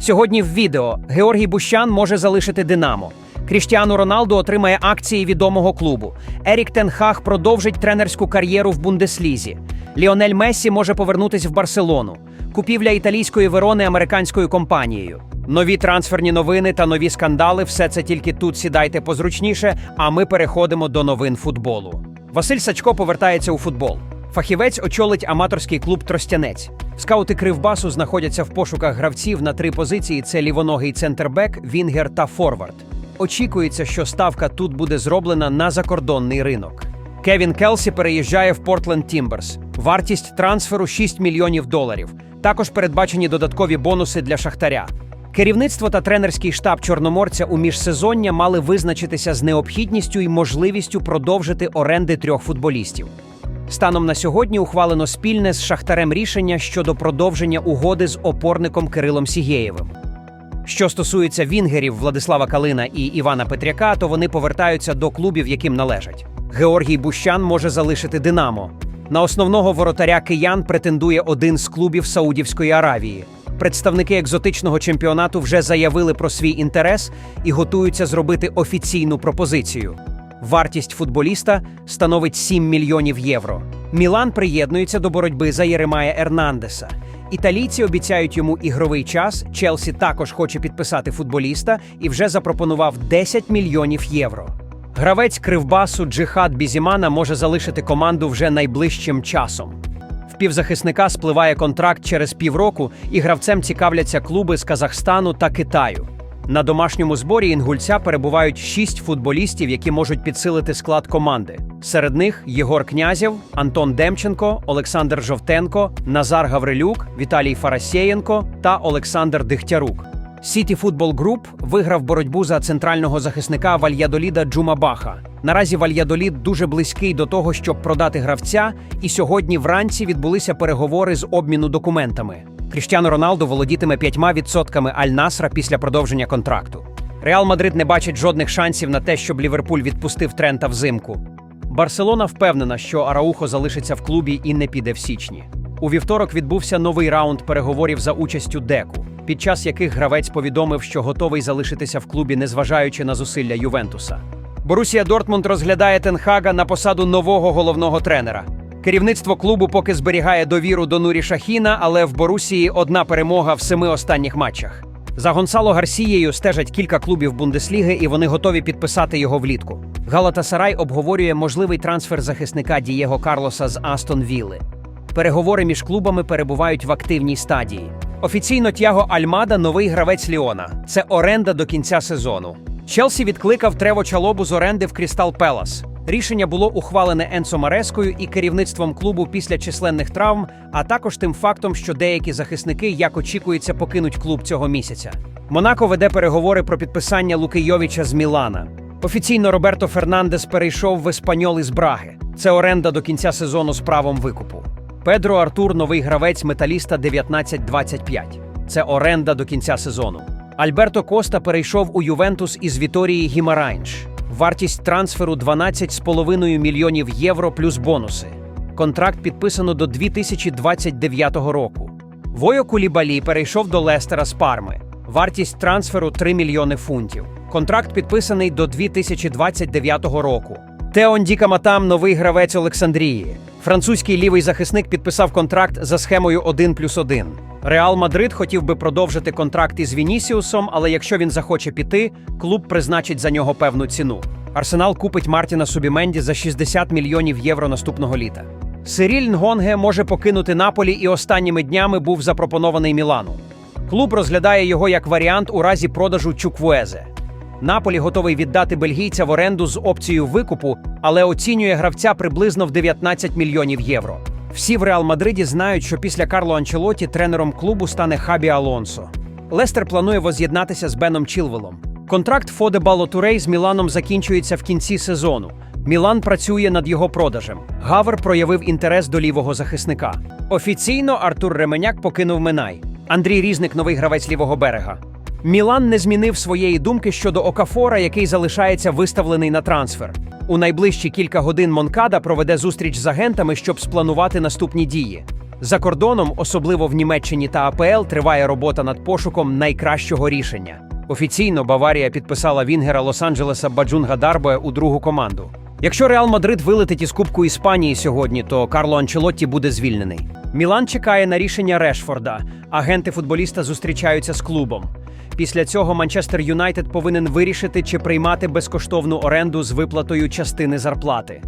Сьогодні в відео Георгій Бущан може залишити Динамо. Кріштіану Роналду отримає акції відомого клубу. Ерік Тенхаг продовжить тренерську кар'єру в Бундеслізі. Ліонель Мессі може повернутись в Барселону. Купівля італійської Верони американською компанією. Нові трансферні новини та нові скандали все це тільки тут сідайте позручніше, а ми переходимо до новин футболу. Василь Сачко повертається у футбол. Фахівець очолить аматорський клуб Тростянець. Скаути Кривбасу знаходяться в пошуках гравців на три позиції: це лівоногий центрбек, Вінгер та Форвард. Очікується, що ставка тут буде зроблена на закордонний ринок. Кевін Келсі переїжджає в Портленд Тімберс. Вартість трансферу 6 мільйонів доларів. Також передбачені додаткові бонуси для шахтаря. Керівництво та тренерський штаб Чорноморця у міжсезоння мали визначитися з необхідністю і можливістю продовжити оренди трьох футболістів. Станом на сьогодні ухвалено спільне з Шахтарем рішення щодо продовження угоди з опорником Кирилом Сігєєвим. Що стосується вінгерів Владислава Калина і Івана Петряка, то вони повертаються до клубів, яким належать. Георгій Бущан може залишити Динамо. На основного воротаря киян претендує один з клубів Саудівської Аравії. Представники екзотичного чемпіонату вже заявили про свій інтерес і готуються зробити офіційну пропозицію. Вартість футболіста становить 7 мільйонів євро. Мілан приєднується до боротьби за Єремая Ернандеса. Італійці обіцяють йому ігровий час. Челсі також хоче підписати футболіста і вже запропонував 10 мільйонів євро. Гравець кривбасу Джихад Бізімана може залишити команду вже найближчим часом. В півзахисника спливає контракт через півроку, і гравцем цікавляться клуби з Казахстану та Китаю. На домашньому зборі інгульця перебувають шість футболістів, які можуть підсилити склад команди. Серед них Єгор Князєв, Антон Демченко, Олександр Жовтенко, Назар Гаврилюк, Віталій Фарасєєнко та Олександр Дихтярук. Сіті Футбол Груп виграв боротьбу за центрального захисника Вальядоліда Джумабаха. Наразі Вальядолід дуже близький до того, щоб продати гравця, і сьогодні вранці відбулися переговори з обміну документами. Кріштіану Роналду володітиме 5% Аль-Насра після продовження контракту. Реал Мадрид не бачить жодних шансів на те, щоб Ліверпуль відпустив Трента взимку. Барселона впевнена, що Араухо залишиться в клубі і не піде в січні. У вівторок відбувся новий раунд переговорів за участю Деку, під час яких гравець повідомив, що готовий залишитися в клубі, незважаючи на зусилля Ювентуса. Борусія Дортмунд розглядає Тенхага на посаду нового головного тренера. Керівництво клубу поки зберігає довіру до Нурі Шахіна, але в Борусії одна перемога в семи останніх матчах. За Гонсало Гарсією стежать кілька клубів Бундесліги, і вони готові підписати його влітку. Галатасарай обговорює можливий трансфер захисника Дієго Карлоса з Астон Вілли. Переговори між клубами перебувають в активній стадії. Офіційно Тяго Альмада новий гравець Ліона. Це оренда до кінця сезону. Челсі відкликав Трево Чалобу з оренди в Крістал Пелас. Рішення було ухвалене Енсо Марескою і керівництвом клубу після численних травм, а також тим фактом, що деякі захисники, як очікується, покинуть клуб цього місяця. Монако веде переговори про підписання Луки Йовіча з Мілана. Офіційно Роберто Фернандес перейшов в Еспаньол із Браги. Це оренда до кінця сезону з правом викупу. Педро Артур новий гравець металіста 19-25. Це оренда до кінця сезону. Альберто Коста перейшов у Ювентус із Віторії Гімарайнш. Вартість трансферу 12,5 мільйонів євро плюс бонуси. Контракт підписано до 2029 року. Войо Кулібалі перейшов до Лестера з Парми. Вартість трансферу 3 мільйони фунтів. Контракт підписаний до 2029 року. Теон Дікаматам новий гравець Олександрії. Французький лівий захисник підписав контракт за схемою 1 плюс 1. Реал Мадрид хотів би продовжити контракт із Вінісіусом, але якщо він захоче піти, клуб призначить за нього певну ціну. Арсенал купить Мартіна Субіменді за 60 мільйонів євро наступного літа. Сиріль Нгонге може покинути Наполі і останніми днями був запропонований Мілану. Клуб розглядає його як варіант у разі продажу Чуквуезе. Наполі готовий віддати бельгійця в оренду з опцією викупу, але оцінює гравця приблизно в 19 мільйонів євро. Всі в Реал Мадриді знають, що після Карло Анчелоті тренером клубу стане Хабі Алонсо. Лестер планує воз'єднатися з Беном Чілвелом. Контракт Фоде Балотурей з Міланом закінчується в кінці сезону. Мілан працює над його продажем. Гавер проявив інтерес до лівого захисника. Офіційно Артур Ременяк покинув Минай. Андрій Різник новий гравець лівого берега. Мілан не змінив своєї думки щодо Окафора, який залишається виставлений на трансфер. У найближчі кілька годин Монкада проведе зустріч з агентами, щоб спланувати наступні дії. За кордоном, особливо в Німеччині та АПЛ, триває робота над пошуком найкращого рішення. Офіційно Баварія підписала Вінгера Лос-Анджелеса Баджунга Дарбоя у другу команду. Якщо Реал Мадрид вилетить із Кубку Іспанії сьогодні, то Карло Анчелотті буде звільнений. Мілан чекає на рішення Решфорда. Агенти футболіста зустрічаються з клубом. Після цього Манчестер Юнайтед повинен вирішити, чи приймати безкоштовну оренду з виплатою частини зарплати.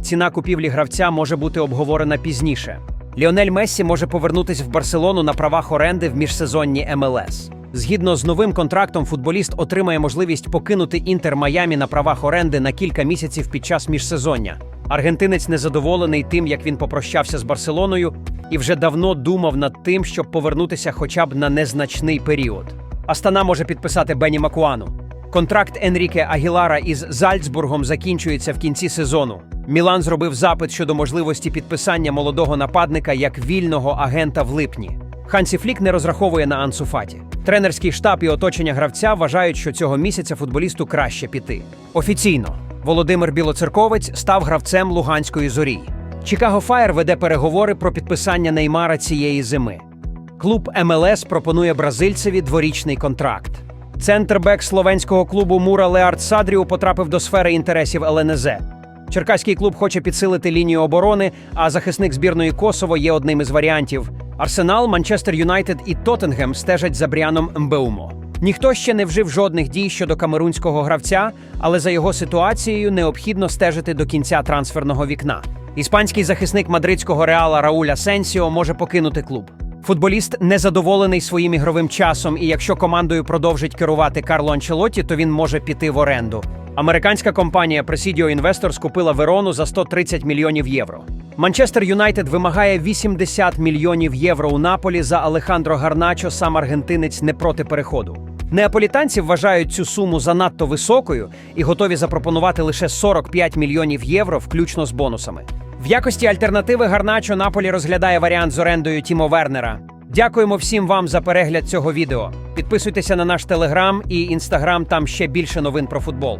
Ціна купівлі гравця може бути обговорена пізніше. Ліонель Мессі може повернутися в Барселону на правах оренди в міжсезонні МЛС. Згідно з новим контрактом, футболіст отримає можливість покинути Інтер Майамі на правах оренди на кілька місяців під час міжсезоння. Аргентинець незадоволений тим, як він попрощався з Барселоною, і вже давно думав над тим, щоб повернутися хоча б на незначний період. Астана може підписати Бені Макуану. Контракт Енріке Агілара із Зальцбургом закінчується в кінці сезону. Мілан зробив запит щодо можливості підписання молодого нападника як вільного агента в липні. Хансі Флік не розраховує на Ансу Фаті. Тренерський штаб і оточення гравця вважають, що цього місяця футболісту краще піти. Офіційно Володимир Білоцерковець став гравцем Луганської зорі. Чикаго Фаєр веде переговори про підписання Неймара цієї зими. Клуб МЛС пропонує бразильцеві дворічний контракт. Центрбек словенського клубу Мура Леард Садріу потрапив до сфери інтересів ЛНЗ. Черкаський клуб хоче підсилити лінію оборони, а захисник збірної Косово є одним із варіантів. Арсенал, Манчестер Юнайтед і Тоттенгем стежать за Бріаном Мбеумо. Ніхто ще не вжив жодних дій щодо камерунського гравця, але за його ситуацією необхідно стежити до кінця трансферного вікна. Іспанський захисник мадридського реала Рауля Сенсіо може покинути клуб. Футболіст незадоволений своїм ігровим часом, і якщо командою продовжить керувати Карло Анчелотті, то він може піти в оренду. Американська компанія Presidio Investors купила Верону за 130 мільйонів євро. Манчестер Юнайтед вимагає 80 мільйонів євро у Наполі за Алехандро Гарначо, сам аргентинець не проти переходу. Неаполітанці вважають цю суму занадто високою і готові запропонувати лише 45 мільйонів євро, включно з бонусами. В якості альтернативи Гарначо Наполі розглядає варіант з орендою Тімо Вернера. Дякуємо всім вам за перегляд цього відео. Підписуйтеся на наш телеграм і інстаграм, там ще більше новин про футбол.